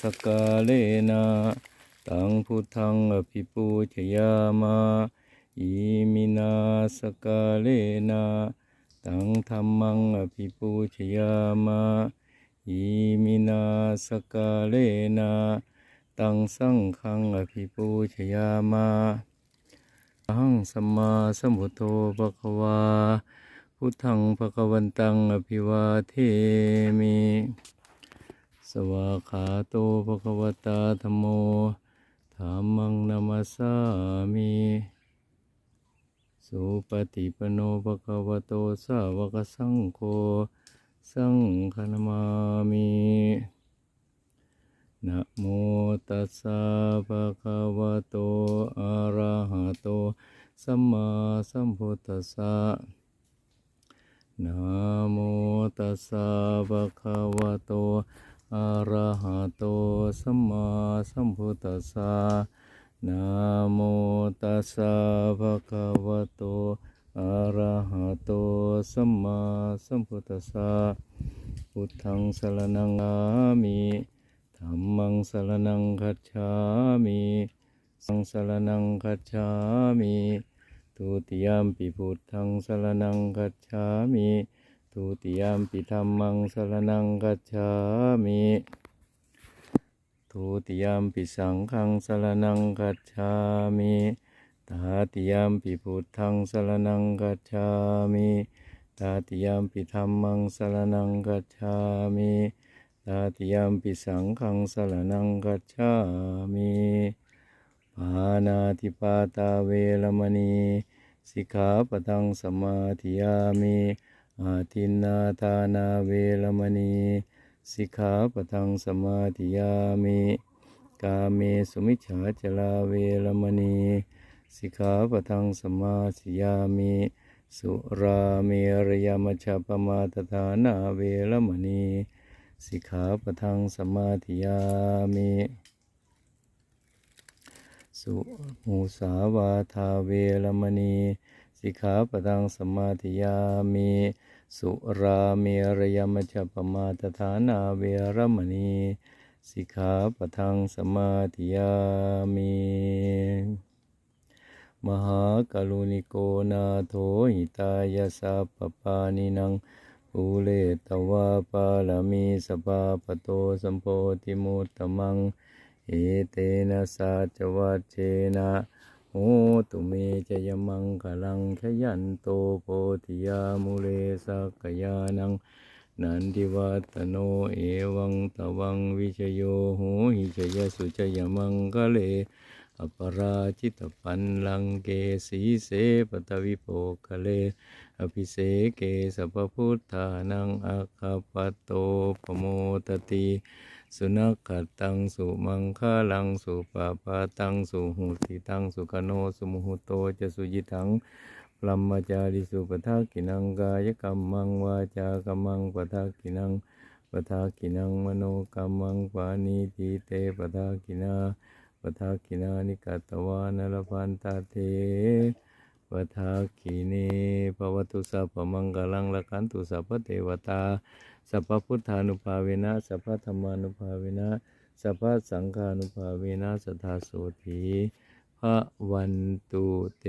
สกาเลนะตังพุทธังอภิปูชยามาอิมินาสกาเลนะตังธรรมังอภิปูชยามาอิมินาสกาเลนะตังสังฆังอภิปูชยามาหังสัมมาสัมพุทโธภะคะวาพุทธังภะคะวันตังอภิวาเทมิ วาขาโตภะคะวตาธโมธรรมังนามาสามิสุปฏิปโนภะคะวโตสาวกสังโฆสังฆนามามินะโมตัสสะภะคะวะโตอะระหะโตสัมมาสัมพุทธัสสะนะโมตัสสะภะคะวะโตอะ อระหะโตสัมมาสัมพุทธัสสะนะโมตัสสะภะคะวะโตอะระหะโตสัมมาสัมพุทธัสสะพุทธังสรณังอามิธัมมังสรณังคัจฉามิสังสรณังคัจฉามิทุติยามปิพุทธังสรณังกัจฉามิ ทุติยามปิธรรมังสรณังกัจฉามิทุติยามปิสังฆังสรณังกัจฉามิตาติยามปิพุทธังสรณังกัจฉามิตาติยามปิธรรมังสรณังกัจฉามิตาติยามปิสังฆังสรณังกัจฉามิปานาติปาตาเวรมณี สิกขาปตังสมาธิยามิ อาทินนาทานาเวรมณีสิกขาปตังสมาธิยามิกาเมสุมิจฉาจลาเวรมณีสิกขาปตังสมาธิยามิสุราเมรยมัชฌปมาตฐานาเวรมณีสิกขาปตังสมาธิยามิสุหูสาวาทาเวรมณี สิกขาปดังสมาธิยามิสุราเมรยมัจจปมาตฐานาเวรมณีสิกขาปทังสมาธิยามิมหากรุณิโกนาโถหิตายาสัพปานินังภูเลตวาปาลามีสปาปโตสัมโพธิมุตตมัง เอเตนะสัจวัเจนะ โหตุเมจยมังคลังขยันโตโพธิยามุเลสักยานัง นันทิวัตโนเอวังตวังวิชโยโหหิชยสุจยมังคะเลอปราชิตปันลังเกสีเสปตวิโปคะเล อภิเสเกสัพพุทธานังอาคาปโตปโมตติ สุนัขขัดตังสุมังคะลังสุปาปาตังสุหุติตังสุขโนสุมุหุโตจะสุจิตังพลัมมจาริสุปทากินังกายกรรมังวาจากรรมังปทากินังปทากินังมโนกรรมังปานีทีเตปทากินาปทากินานิกัตตวานรพันตาเท ปทากิเนภวตุสัพพมังกลังละคันตุสัพพเทวตา สัพพพุทธานุภาเวนะ สัพพธรรมานุภาเวนะ สัพพสังฆานุภาเวนะ สัทธาโสถีพระวันตุเต